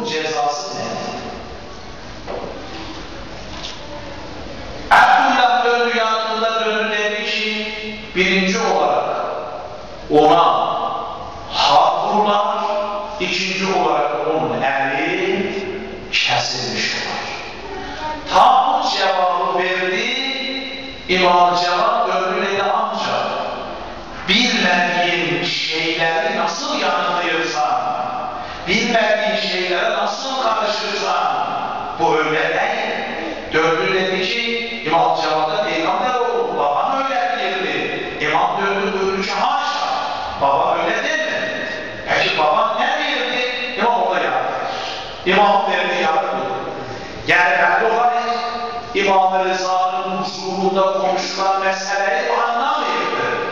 Bunun cezası ne? Abdullah döndü yanında döndü dedi birinci olarak ona hak vurular, ikinci olarak onun eli kesilmiş olar. Tam cevabı verdi, İmam cevap döndü ancak bilmediğin şeyleri nasıl yanılıyorsan, bilmediğin nasıl karışırsan, bu değil. Döndü dedi ki, İmam Cevap'ta peygamber oldu, baban öyle bilirdi. İmam döndü buyurdu ki, haşa, baba öyle demedi. Peki baban ne bilirdi? İmam orada yardım. İmam verdi yardım. Yani belli olarak İmam-ı Rıza'nın huzurunda konuşulan meseleyi anlamıyordu.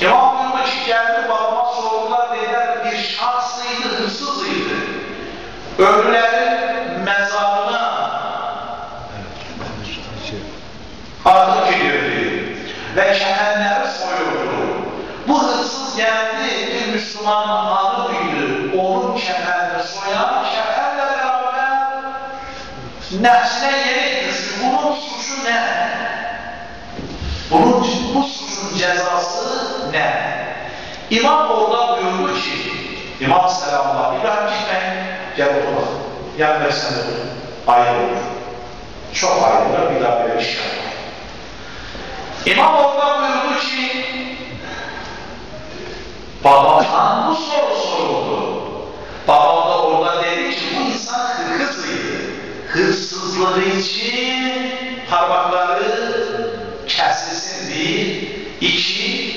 İmam buyurdu ki geldi babama sordular dediler bir şahsıydı, hırsızıydı. Ölülerin mezarına artık gidiyordu ve kefenleri soyuldu. Bu hırsız geldi bir Müslümanın hanımıydı. Onun kefenini soyan kefenle beraber nefsine yeni düştü. Bunun suçu ne? Bunun bu suçun cezası ne? İmam orada buyurdu ki, İmam selamlar, İbrahim gitmeyin, gel otur. Yan versene otur. Ayrı olur. Çok ayrılır, bir daha böyle iş yapmayın. İmam orada buyurdu ki, babamdan bu soru soruldu. Babam da orada dedi ki, bu insan hırsızıydı. Hırsızlığı için parmakları kesilsin bir, iki,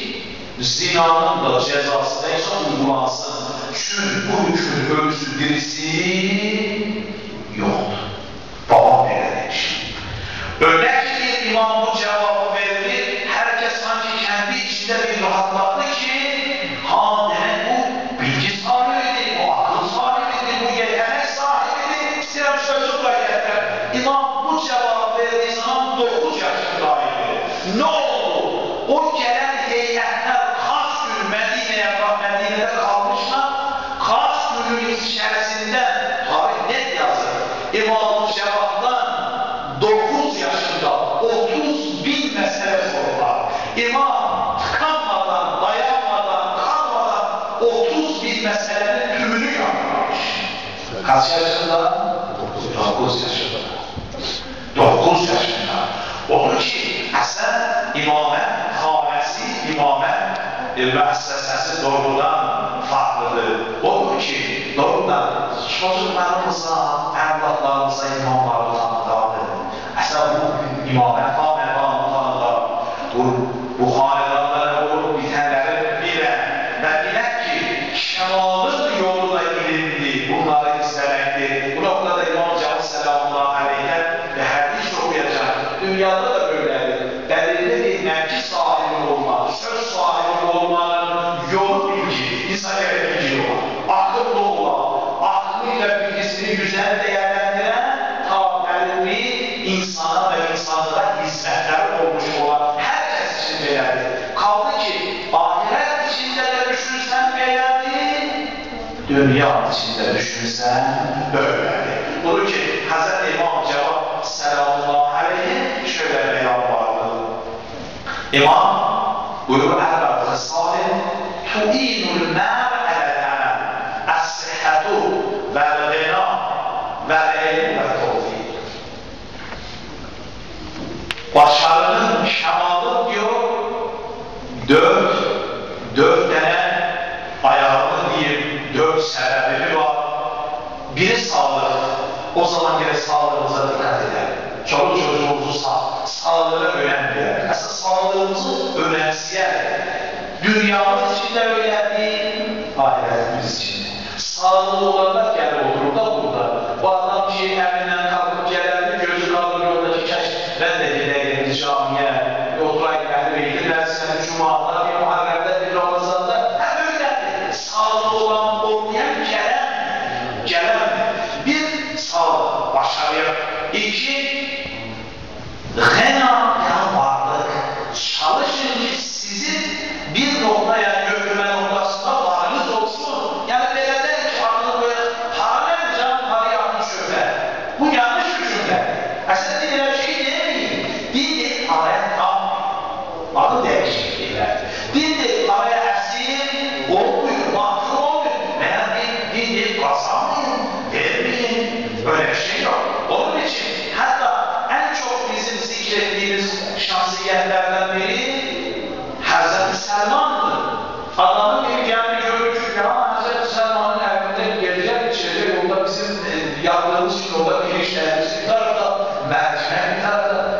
zinanın da cezası neyse uygulansın. Çünkü bu hükmün ölüsü dirisi yoktu. Babam böyle demiş. Öyle ki imam bu cevabı verdi, herkes sanki kendi içinde bir rahatladı ki, ha demek bu bilgi sahibiydi, bu akıl sahibiydi, bu yetenek sahibiydi, istedim sözü getir. İmam bu cevabı verdiği zaman 9 yaşındaydı. Oldu? Ou seja, dünya içinde düşünsen böyledir. Bunun ki Hz. İmam Cevap selamullahi aleyhi şöyle beyan vardı. İmam buyurur Erbab Hıssalin tu'inul mâr Biri sağlık. O zaman gene sağlığımıza dikkat edelim. Çoluk çocuğumuzu sağ, sağlığına önem verelim. Esas sağlığımızı önemseyelim. Dünyamız için de öyle değil, ahiretimiz için de. Sağlığı olanlar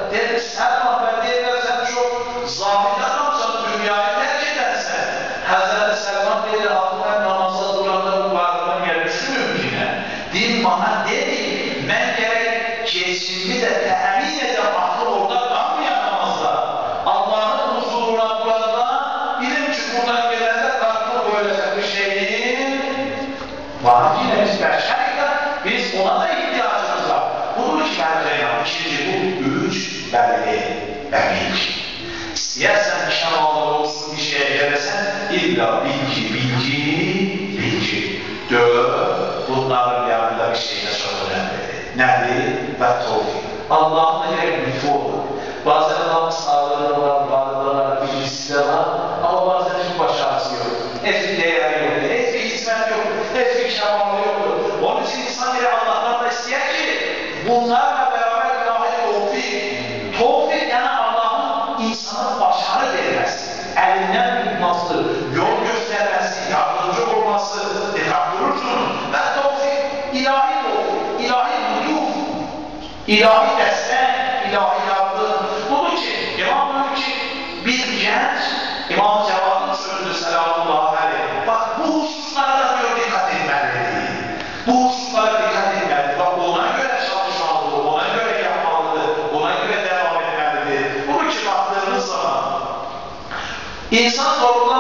tarafta. Dedi sen ben diye sen çok zahmet adamsan, dünyayı terk edersen. Hazreti Selman dedi altına namazda duranda bu varlığın gelmesi mümküne. Din bana dedi, ben gerek geçimimi de temin edeceğim akıl orada kalmayan namazda. Allah'ın huzuruna burada bilim çukurdan gelende kalkıp böyle bir şeyin var yine biz beşerlikler, biz ona da ihtiyacımız var. İçin bence yanlış. İkinci bu belli, emin. İstersen şemalı olsun bir şeye gelesen illa bilgi, bilgi, bilgi. Dört, bunların yanında bir şey de çok önemli. Nedir? Ve tevfik. Allah'ın lütfu olur. Bazen adamın sağlığı var, varlığı var, bilgisi var ama bazen hiç başarısı yok. Eski değeri yok, eski hizmet yok, eski şemalı yok. Onun için insan yine Allah'tan da ister ki bunlarla ilahi destek, ilahi yardım. Bunun için, bunun için bir genç, İmam Cevad'ın sözünü selamullahi aleyh. Bak bu hususlara da diyor dikkat etmelidir. Bu hususlara dikkat etmelidir. Bak ona göre çalışmalıdır, ona göre yapmalıdır, ona göre devam etmelidir. Bunun için baktığımız zaman insan doğrudan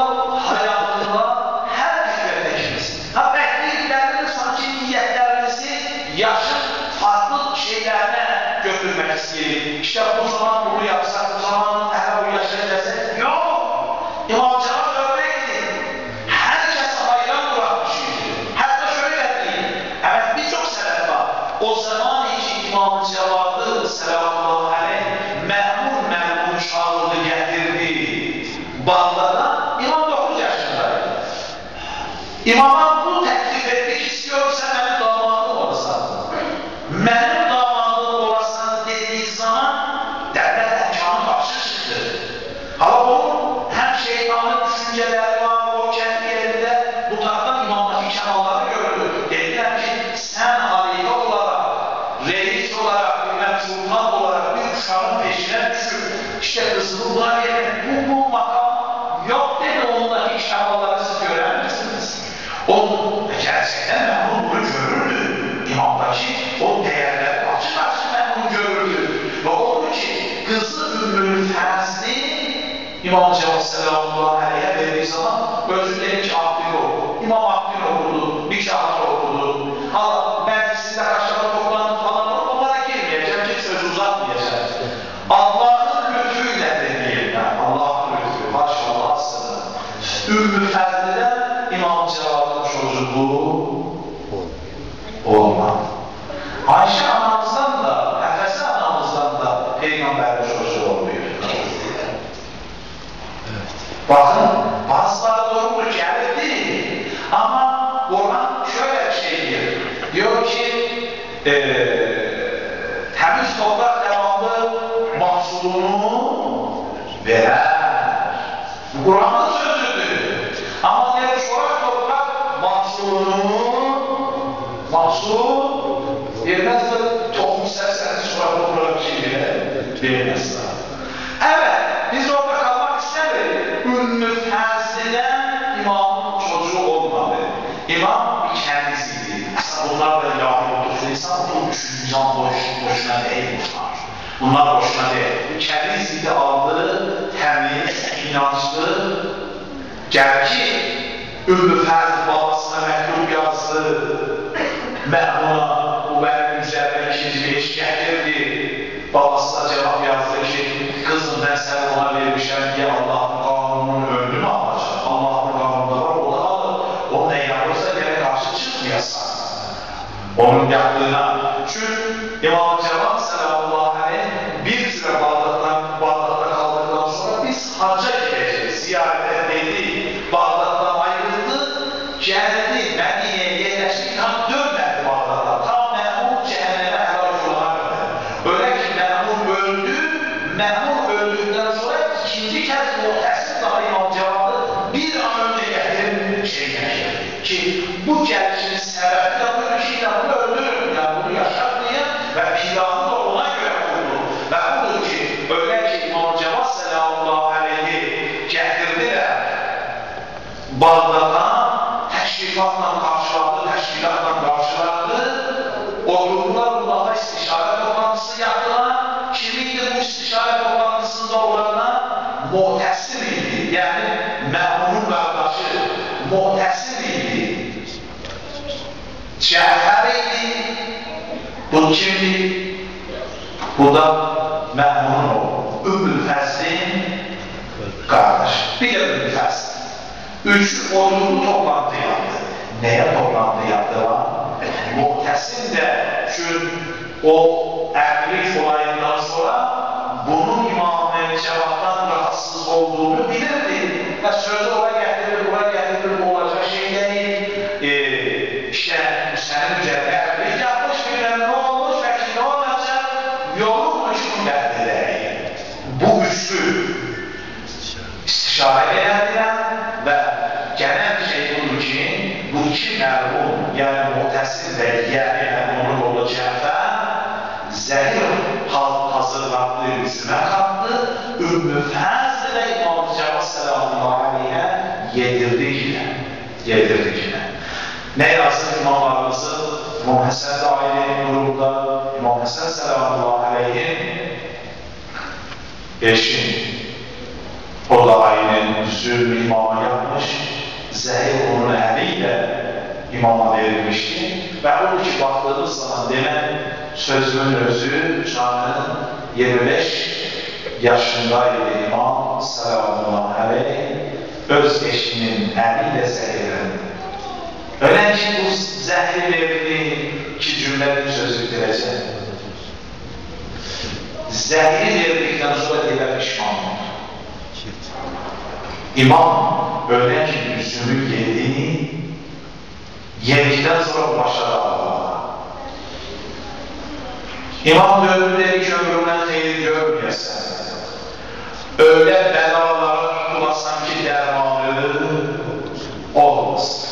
İmama İmam Cevap Selamullahi Aleyh'e verdiği zaman özünde iki akbil okudu. İmam akbil okudu, bir kağıt okudu. Allah ben sizinle karşıma toplandım falan olur, onlara girmeyeceğim, hiç söz uzatmayacağım. Allah'ın lütfuyla demeyelim yani. Allah'ın lütfu, maşallah aslında. Ümmü Fazli'den İmam Cevap'ın çocuğu olmadı. Ayşe anamızdan da, Efesi anamızdan da Peygamberin çocuğu oluyor. Bakın bazıları doğru geldi ama Kur'an şöyle bir şey diyor. Diyor ki eee temiz toprak devamlı mahsulunu verer. Kur'an'ın sözüdür. Ama diyor çorak toprak mahsulunu mahsul vermez tohum serseniz çorak toprağa bir şey. Vermez. boşuna deyil bunlar. Bunlar boşuna deyil. Bu kəmiz, ideallı, təmiz, inanclı, gəl ki, Ümmü Fərd babasına məktub yazdı, məmuna bu mənim üzərinə ikinci bir iş gətirdi. Babasına cavab yazdı ki, qızım mən səni ona vermişəm deyə Allahın qanunun önünü alacaq. Allahın qanununda var, onu alır. O nə yapırsa, gələk qarşı çıxmayasan. Onun yaptığına bu geldiğiniz sebep ya böyle bir şey ya bunu öldürün ya bunu yaşar ve planı da ona göre kurdu. Ve budur ki öyle ki İmam Cemal sallallahu aleyhi getirdiler. Bağdat'a teşrifatla karşıladı, teşkilatla karşıladı. O Oğlumlar Allah'a istişare toplantısı yaptılar. Kimiydi bu istişare toplantısında olana? Muhtesir idi. Yani Bu kimdi? Bu da Məmunun oğlu. Ümmül Fəzlin kardeş. Bir de Ümmül Fəzl. Üç oturdu toplantı yaptı. Neye toplantı yaptılar? Muhtesim de çünkü o evlilik olayından sonra bunun imamı cevaptan rahatsız olduğunu bilirdi. istişarəyə gəldilər və gələn şey budur ki, bu iki məlum, yəni mütəsir və yəni məlunun oğlu Cəfər zəhir hal hazırladığı üzmə xattı, Ümmü Fəz ilə İmam Cəfər sələmullah aleyhə yedirdiklə, yedirdiklə. Nə yazdı imamlarımızı? İmam Həsən dairinin nurunda, İmam Həsən sələmullah aleyhin eşin o da aynı zülmü imama yapmış, zehir onun eliyle imama verilmişti. Ve o ki baktığımız zaman demen sözümün özü canının 25 yaşındaydı imam sallallahu aleyh öz eşinin eliyle zehirlendi. Öyle ki bu zehri verildiği iki cümlenin sözü bitireceğim. Zehri verildikten sonra diler pişman olur. İmam öyle ki üzümü yedi, yedikten sonra başladı ağlamaya. İmam döndü dedi ki ömrümden hayır görmeyesen. Öyle belalara tutulasan ki dermanı olmaz.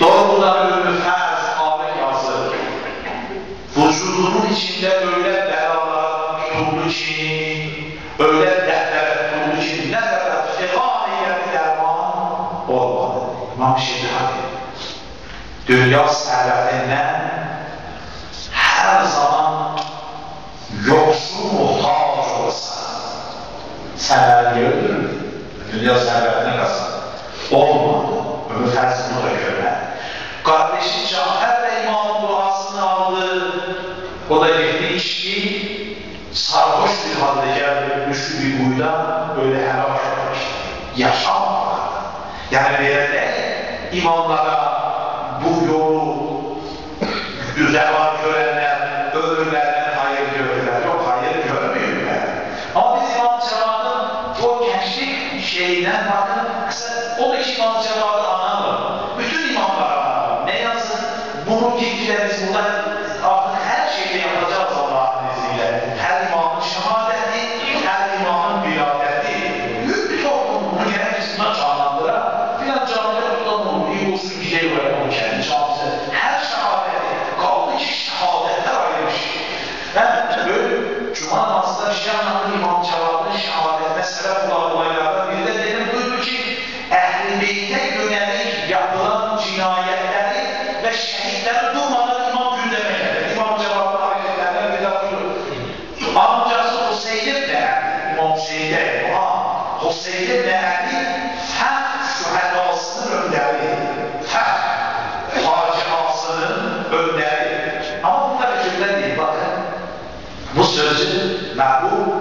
Doğrudan ölümü ferz hale yazır. Vücudunun içinde öyle ki, öyle dertlere tutuldu ki ne kadar fegâhiyle derman olmadı. İmam Şehadi. Dünya servetinden her zaman yoksul muhtaç olsa serveti öldürür. Dünya servetine kalsa. Olmadı. Ömür tersini da göre. Kardeşi imamlara bu yolu reva görenler, ölürlerden hayır görürler. Yok hayır görmüyorlar. Ama biz İmam Cemaat'ın o gençlik şeyinden bakın, o da İmam Cemaat'ı analım. Bütün imamlar analım. Ne yazın? Bunu gittiler şehitleri durmadan İmam gündeme geldi. İmam Cevabı'nın hareketlerinden biri de buydu. Amcası Hüseyin değerli, İmam Hüseyin değerli. Ha, Hüseyin şühedasının önderi. Feth faciasının önderi. Ama bunlar bir cümle değil bakın. Bu sözü Mehbub